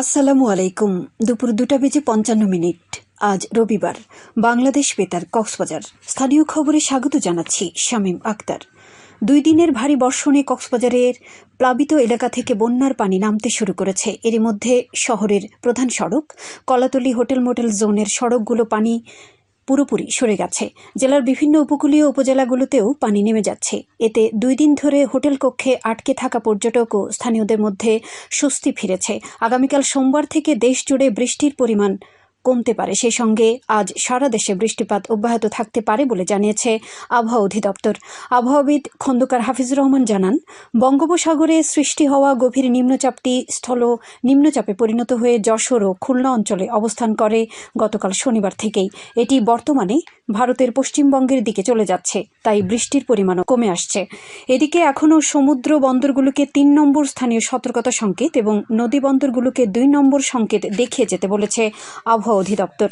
আসসালামু আলাইকুম। দুপুর দুটা বেজে পঞ্চান্ন মিনিট। আজ রবিবার। বাংলাদেশ বেতার, কক্সবাজার। স্থানীয় খবরে স্বাগত জানাচ্ছি শামীম আক্তার। দুই দিনের ভারী বর্ষণে কক্সবাজারের প্লাবিত এলাকা থেকে বন্যার পানি নামতে শুরু করেছে। এর মধ্যে শহরের প্রধান সড়ক, কলাতলি হোটেল মোটেল জোনের সড়কগুলো পানি পুরোপুরি সরে গেছে। জেলার বিভিন্ন উপকূলীয় উপজেলাগুলোতেও পানি নেমে যাচ্ছে। এতে দুই দিন ধরে হোটেল কক্ষে আটকে থাকা পর্যটক ও স্থানীয়দের মধ্যে স্বস্তি ফিরেছে। আগামীকাল সোমবার থেকে দেশ জুড়ে বৃষ্টির পরিমাণ কমতে পারে। সেই সঙ্গে আজ সারা দেশে বৃষ্টিপাত অব্যাহত থাকতে পারে বলে জানিয়েছে আবহাওয়া অধিদপ্তর। আবহাওয়াবিদ খন্দকার হাফিজুর রহমান জানান, বঙ্গোপসাগরে সৃষ্টি হওয়া গভীর নিম্নচাপটি স্থল নিম্নচাপে পরিণত হয়ে যশোর ও খুলনা অঞ্চলে অবস্থান করে গতকাল শনিবার থেকেই। এটি বর্তমানে ভারতের পশ্চিমবঙ্গের দিকে চলে যাচ্ছে, তাই বৃষ্টির পরিমাণও কমে আসছে। এদিকে এখনও সমুদ্র বন্দরগুলোকে তিন নম্বর স্থানীয় সতর্কতা সংকেত এবং নদী বন্দরগুলোকে দুই নম্বর সংকেত দেখিয়ে যেতে বলেছে আবহাওয়া অধিদপ্তর।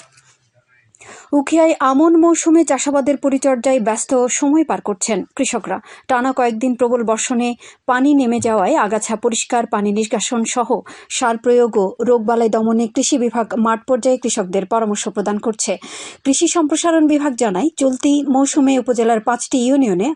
উখিয়ায় আমন মৌসুমে চাষাবাদের পরিচর্যায় ব্যস্ত সময় পার করছেন কৃষকরা। টানা কয়েকদিন প্রবল বর্ষণে পানি নেমে যাওয়ায় আগাছা পরিষ্কার, পানি নিষ্কাশন সহ সার প্রয়োগ ও রোগবালাই দমনে কৃষি বিভাগ মাঠ পর্যায়ে কৃষকদের পরামর্শ প্রদান করছে। কৃষি সম্প্রসারণ বিভাগ জানায়, চলতি মৌসুমে উপজেলার পাঁচটি ইউনিয়নে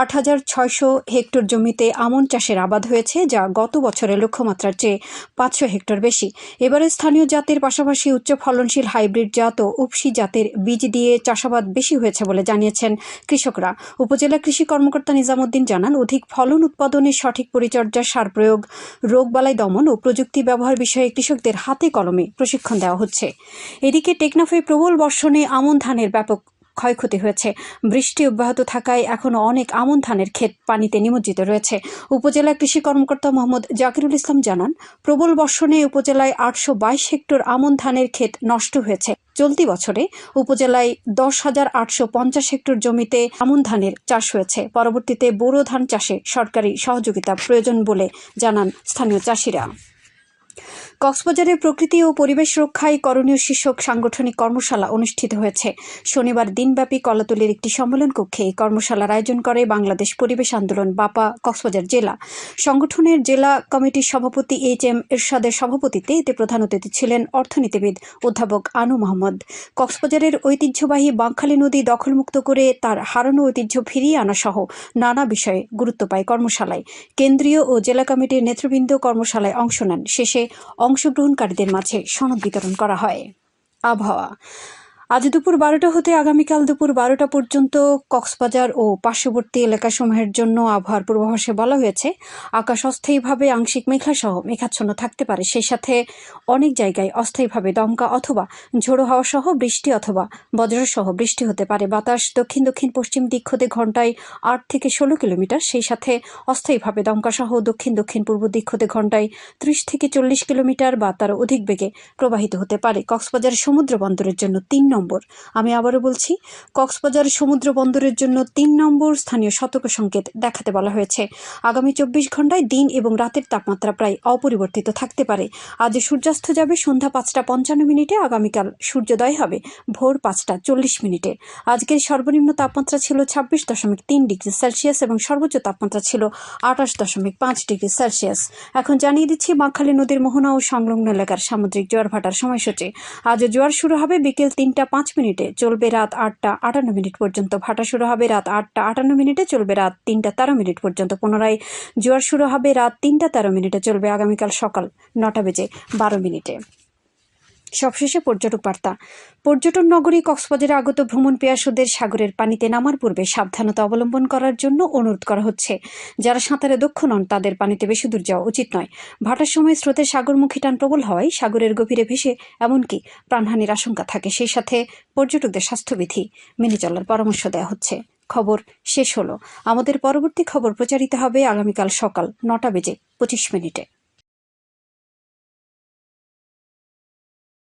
আট হাজার ছয়শো হেক্টর জমিতে আমন চাষের আবাদ হয়েছে, যা গত বছরের লক্ষ্যমাত্রার চেয়ে পাঁচশো হেক্টর বেশি। এবারে স্থানীয় জাতের পাশাপাশি উচ্চ ফলনশীল হাইব্রিড জাত ও উপসি জাতের বীজ দিয়ে চাষাবাদ বেশি হয়েছে বলে জানিয়েছেন কৃষকরা। উপজেলা কৃষি কর্মকর্তা নিজামুদ্দিন জানান, অধিক ফলন উৎপাদনের সঠিক পরিচর্যা, সার প্রয়োগ রোগবালাই দমন ও প্রযুক্তি ব্যবহার বিষয়ে কৃষকদের হাতে কলমে প্রশিক্ষণ দেওয়া হচ্ছে। এদিকে টেকনাফে প্রবল বর্ষণে আমন ধানের ব্যাপক ক্ষয়ক্ষতি হয়েছে। বৃষ্টি অব্যাহত থাকায় এখনও অনেক আমন ধানের ক্ষেত পানিতে নিমজ্জিত রয়েছে। উপজেলা কৃষি কর্মকর্তা মোহাম্মদ জাকিরুল ইসলাম জানান, প্রবল বর্ষণে উপজেলায় আটশো বাইশ হেক্টর আমন ধানের ক্ষেত নষ্ট হয়েছে। চলতি বছরে উপজেলায় দশ হাজার আটশো পঞ্চাশ হেক্টর জমিতে আমন ধানের চাষ হয়েছে। পরবর্তীতে বোরো ধান চাষে সরকারি সহযোগিতা প্রয়োজন বলে জানান স্থানীয় চাষিরা। কক্সবাজারে প্রকৃতি ও পরিবেশ রক্ষায় করণীয় শীর্ষক সাংগঠনিক কর্মশালা অনুষ্ঠিত হয়েছে। শনিবার দিনব্যাপী কলাতলির একটি সম্মেলন কক্ষে এই কর্মশালার আয়োজন করে বাংলাদেশ পরিবেশ আন্দোলন, বাপা, কক্সবাজার জেলা। সংগঠনের জেলা কমিটির সভাপতি এইচ এম এরশাদের সভাপতিত্বে এতে প্রধান অতিথি ছিলেন অর্থনীতিবিদ অধ্যাপক আনু মোহাম্মদ। কক্সবাজারের ঐতিহ্যবাহী বাঁকখালী নদী দখলমুক্ত করে তার হারানো ঐতিহ্য ফিরিয়ে আনা সহ নানা বিষয়ে গুরুত্ব পায় কর্মশালায়। কেন্দ্রীয় ও জেলা কমিটির নেতৃবৃন্দ কর্মশালায় অংশ নেন। শেষে অংশগ্রহণকারীদের মাঝে সনদ বিতরণ করা হয়। আবহাওয়া আজ দুপুর বারোটা হতে আগামীকাল দুপুর বারোটা পর্যন্ত কক্সবাজার ও পার্শ্ববর্তী এলাকাসমূহের জন্য আবহাওয়ার পূর্বাভাসে বলা হয়েছে, আকাশ অস্থায়ীভাবে আংশিক মেঘলাসহ মেঘাচ্ছন্ন থাকতে পারে। সেই সাথে অনেক জায়গায় অস্থায়ীভাবে দমকা অথবা ঝোড়ো হাওয়া সহ বৃষ্টি অথবা বজ্রসহ বৃষ্টি হতে পারে। বাতাস দক্ষিণ দক্ষিণ পশ্চিম দিক হতে ঘন্টায় আট থেকে ষোলো কিলোমিটার। সেই সাথে অস্থায়ীভাবে দমকা সহ দক্ষিণ দক্ষিণ পূর্ব দিক হতে ঘন্টায় ত্রিশ থেকে চল্লিশ কিলোমিটার বা তার অধিক বেগে প্রবাহিত হতে পারে। কক্সবাজার সমুদ্র বন্দরের জন্য তিন নম্বর। আমি আবারও বলছি, কক্সবাজার সমুদ্র বন্দরের জন্য তিন নম্বর স্থানীয় সতর্ক সংকেত দেখাতে বলা হয়েছে। আগামী চব্বিশ ঘন্টায় দিন এবং রাতের তাপমাত্রা প্রায় অপরিবর্তিত থাকতে পারে। আজ সূর্যাস্ত যাবে সন্ধ্যা পাঁচটা পঞ্চান্ন মিনিটে, আগামীকাল সূর্যোদয় হবে ভোর পাঁচটা চল্লিশ মিনিটে। আজকের সর্বনিম্ন তাপমাত্রা ছিল ছাব্বিশ দশমিক তিন ডিগ্রি সেলসিয়াস এবং সর্বোচ্চ তাপমাত্রা ছিল আঠাশ দশমিক পাঁচ ডিগ্রি সেলসিয়াস। এখন জানিয়ে দিচ্ছি বাঁকখালী নদীর মোহনা ও সংলগ্ন এলাকার সামুদ্রিক জোয়ার ভাটার সময়সূচি। আজ জোয়ার শুরু হবে বিকেল তিনটা পাঁচ মিনিটে চলবে রাত আটটা আটান্ন মিনিট পর্যন্ত। ভাটা শুরু হবে রাত আটটা আটান্ন মিনিটে, চলবে রাত তিনটা তেরো মিনিট পর্যন্ত। পুনরায় জোয়ার শুরু হবে রাত তিনটা তেরো মিনিটে, চলবে আগামীকাল সকাল নটা বেজে বারো মিনিটে। সবশেষে পর্যটক বার্তা। পর্যটন নগরী কক্সবাজারে আগত ভ্রমণ পেয়াসুদের সাগরের পানিতে নামার পূর্বে সাবধানতা অবলম্বন করার জন্য অনুরোধ করা হচ্ছে। যারা সাঁতারে দক্ষ নন, তাদের পানিতে বেশি দূর যাওয়া উচিত নয়। ভাটার সময় স্রোতের সাগরমুখী টান প্রবল হওয়ায় সাগরের গভীরে ভেসে এমনকি প্রাণহানির আশঙ্কা থাকে। সেই সাথে পর্যটকদের স্বাস্থ্যবিধি মেনে চলার পরামর্শ দেওয়া হচ্ছে। খবর শেষ হলো। আমাদের পরবর্তী খবর প্রচারিত হবে আগামীকাল সকাল নটা বেজে পঁচিশ মিনিটে।